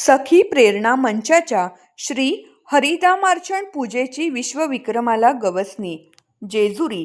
सखी प्रेरणा मंचाच्या श्री हरिदामार्चण पूजेची विश्वविक्रमाला गवसणी. जेजुरी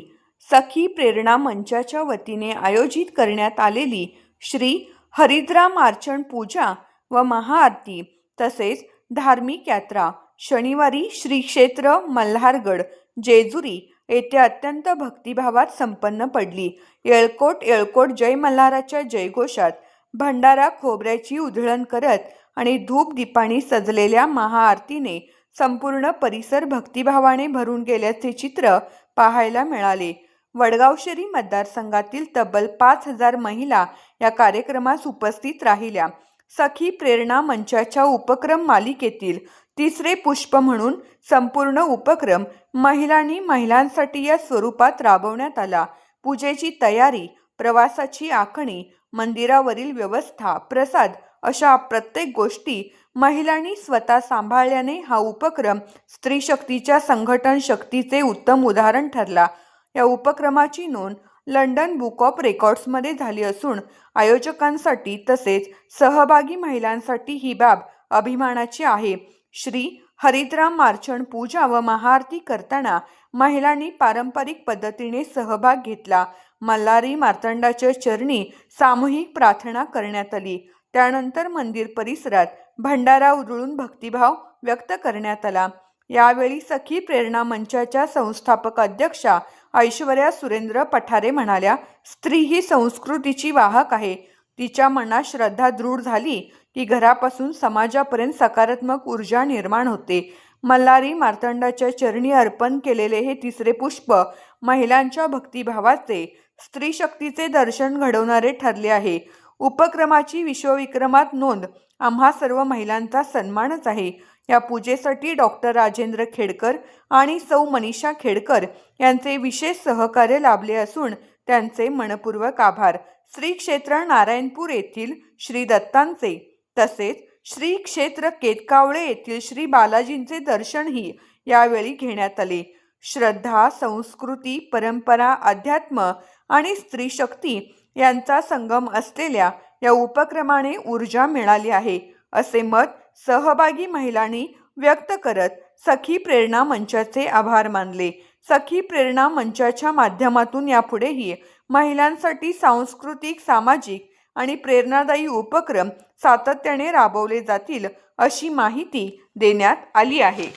सखी प्रेरणा मंचाच्या वतीने आयोजित करण्यात आलेली श्री हरिद्रामार्चण पूजा व महाआरती तसेच धार्मिक यात्रा शनिवारी श्री क्षेत्र मल्हारगड जेजुरी येथे अत्यंत भक्तिभावात संपन्न पडली. येळकोट येळकोट जय मल्हाराच्या जयघोषात भंडारा खोबऱ्याची उधळण करत आणि धूप दीपाणी सजलेल्या महाआरतीने संपूर्ण परिसर भक्तिभावाने भरून गेल्याचे चित्र पाहायला मिळाले. वडगावशेरी मतदारसंघातील तब्बल पाच हजार महिला या कार्यक्रमास उपस्थित राहिल्या. सखी प्रेरणा मंचाच्या उपक्रम मालिकेतील तिसरे पुष्प म्हणून संपूर्ण उपक्रम महिलांनी महिलांसाठी या स्वरूपात राबवण्यात आला. पूजेची तयारी प्रवासाची आखणी मंदिरावरील व्यवस्था प्रसाद अशा प्रत्येक गोष्टी महिलांनी स्वतः सांभाळल्याने हा उपक्रम स्त्री शक्तीच्या संघटन शक्तीचे उत्तम उदाहरण ठरला. या उपक्रमाची नोंद लंडन बुक ऑफ रेकॉर्ड्समध्ये झाली असून आयोजकांसाठी तसेच सहभागी महिलांसाठी ही बाब अभिमानाची आहे. श्री. हरिद्राम मार्चण पूजा व महाआरती करताना महिलांनी पारंपरिक पद्धतीने सहभाग घेतला. मल्हारी मार्तंडाच्या चरणी सामूहिक प्रार्थना करण्यात आली. त्यानंतर मंदिर परिसरात भंडारा उधळून भक्तिभाव व्यक्त करण्यात आला. यावेळी सखी प्रेरणा मंचाच्या संस्थापक अध्यक्षा ऐश्वर्या सुरेंद्र पठारे म्हणाल्या स्त्री ही संस्कृतीची वाहक आहे. तिच्या मनात श्रद्धा दृढ झाली की घरापासून समाजापर्यंत सकारात्मक ऊर्जा निर्माण होते. मल्हारी मार्तंडाच्या चरणी अर्पण केलेले हे तिसरे पुष्प महिलांच्या भक्तिभावाचे स्त्री शक्तीचे दर्शन घडवणारे ठरले आहे. उपक्रमाची विश्वविक्रमात नोंद आम्हा सर्व महिलांचा सन्मानच आहे. या पूजेसाठी डॉक्टर राजेंद्र खेडकर आणि सौ मनीषा खेडकर यांचे विशेष सहकार्य लाभले असून त्यांचे मनपूर्वक आभार. श्री क्षेत्र नारायणपूर येथील श्री दत्तांचे तसेच श्री क्षेत्र केतकावळे येथील श्री बालाजींचे दर्शनही यावेळी घेण्यात आले. श्रद्धा संस्कृती परंपरा अध्यात्म आणि स्त्री शक्ती यांचा संगम असलेल्या या उपक्रमाने ऊर्जा मिळाली आहे असे मत सहभागी महिलांनी व्यक्त करत सखी प्रेरणा मंचाचे आभार मानले. सखी प्रेरणा मंचाच्या माध्यमातून यापुढेही महिलांसाठी सांस्कृतिक सामाजिक आणि प्रेरणादायी उपक्रम सातत्याने राबवले जातील अशी माहिती देण्यात आली आहे.